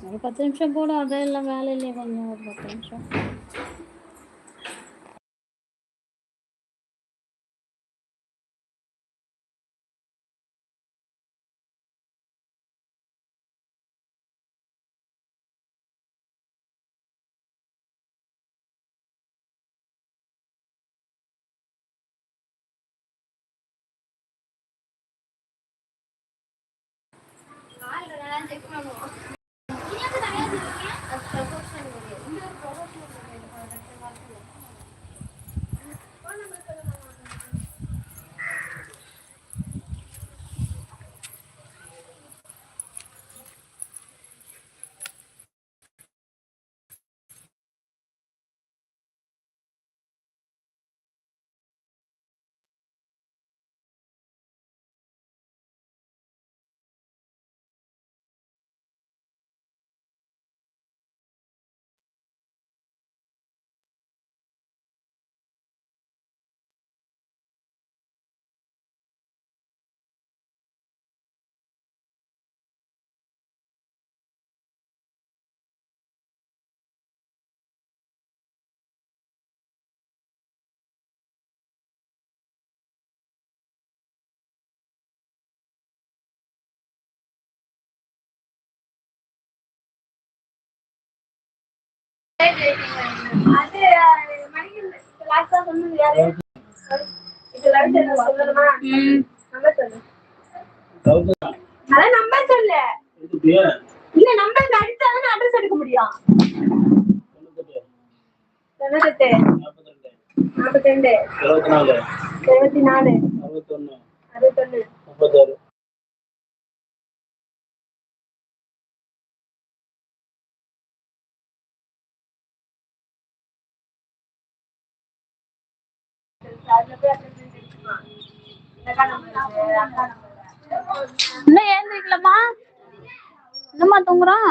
ஒரு பத்து நிமிஷம் போட அதான் இல்லை வேலை இல்லையே கொஞ்சம் ஒரு பத்து நிமிஷம் அதான் நம்பர் சொல்லு இல்ல நம்பர் அடிச்சா அட்ரஸ் எடுக்க முடியும் தொண்ணூத்தெட்டு நாற்பத்தி ரெண்டு இருபத்தி நாலு அறுபத்தொன்னு அதுல இன்னும் ஏந்திரிக்கலமா என்னம்மா தூங்குறான்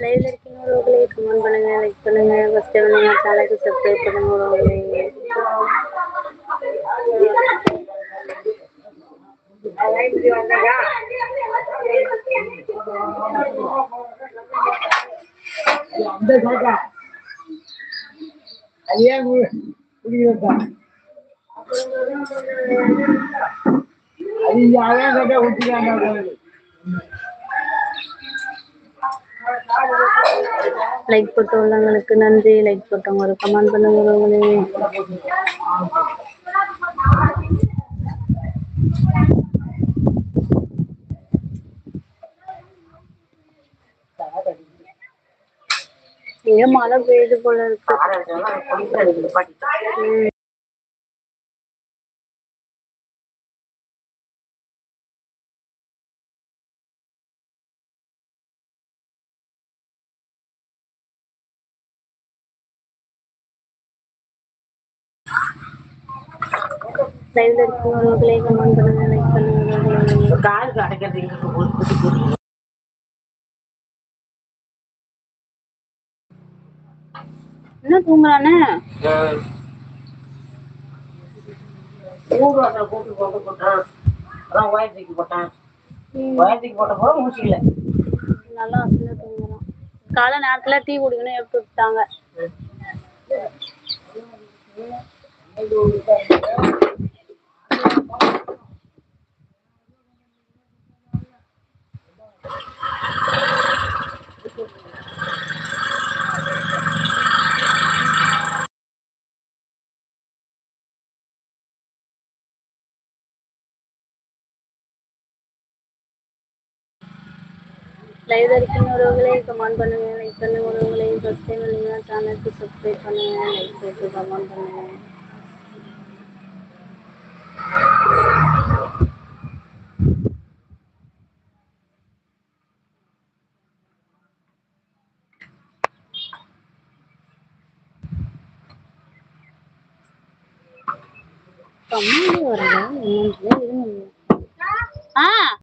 லைவ்ல இருக்கீங்க உறவுகளே கமெண்ட் பண்ணுங்க லைக் பண்ணுங்க ஃபர்ஸ்ட் வந்து சேனலுக்கு சப்ஸ்கிரைப் பண்ணுங்க உறவுகளே அந்த சாக்கா அது ஏன் அது லைக் போட்டு உள்ளவங்களுக்கு நன்றி. லைக் போட்டவங்க ஒரு கமெண்ட் பண்ணுங்க. உறவுகளே மழை பெய்யுது போல இருக்கு ம். லைவ்ல இருக்கிறவங்களே கமெண்ட் பண்ணுங்க லைக் பண்ணுங்க என்ன தூங்குறானே? ஊர் வாசல கூட்டு போட்டு போட்டான். அதான் ஒயர் தூக்கி போட்டான். ஒயர் தூக்கி போட்ட போது மூச்சிக்கல நல்லா தூங்குறான் காலை நேரத்துல டீ குடிக்கணும் எடுத்து விட்டாங்க. லைவ் இருக்கிற உறவுகளே கமெண்ட் பண்ணுங்க லைக் பண்ணுங்க உறவுகளே ஃபர்ஸ்ட் டைம் வந்தீங்கன்னா சேனலுக்கு சப்ஸ்கிரைப் பண்ணுங்க லைக் போட்டு கமெண்ட் பண்ணுங்க. கமெண்ட் வரல என்னன்னு ஆ.